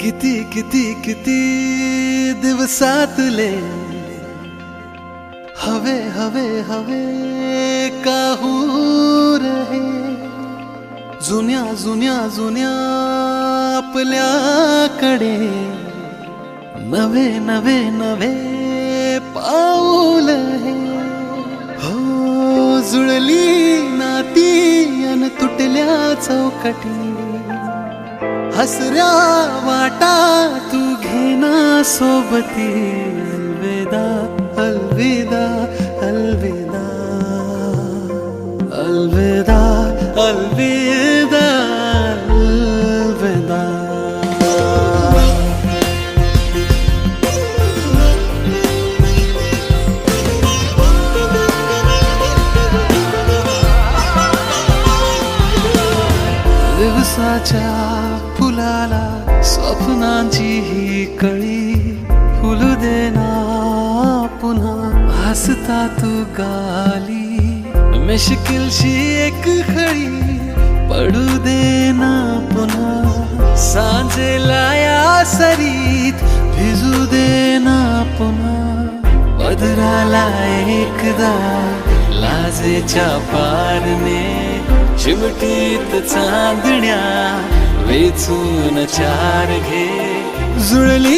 किती किती किती दिवसातले हवे हवे हवे काहू रे जुन्या जुन्या जुन्या आपल्याकडे। नवे नवे नवे पाऊल हे। हो जुळली नाती अन तुटल्या चौकटी। हसऱ्या वाटा तू घेना सोबती। अलविदा अलविदा अलविदा। अलविदा अलविदा। दिवसाच्या फुलाला स्वप्नांची ही कळी. फुलू देना पुन्हा हसता तू गाली. मिश्किलशी एक खळी पडू देना पुन्हा. सांजेला या सरीत भिजू देना पुन्हा. पदराला एकदा लाजेच्या पारने चिमटीत चांदण्या वेचून चार घे. जुळली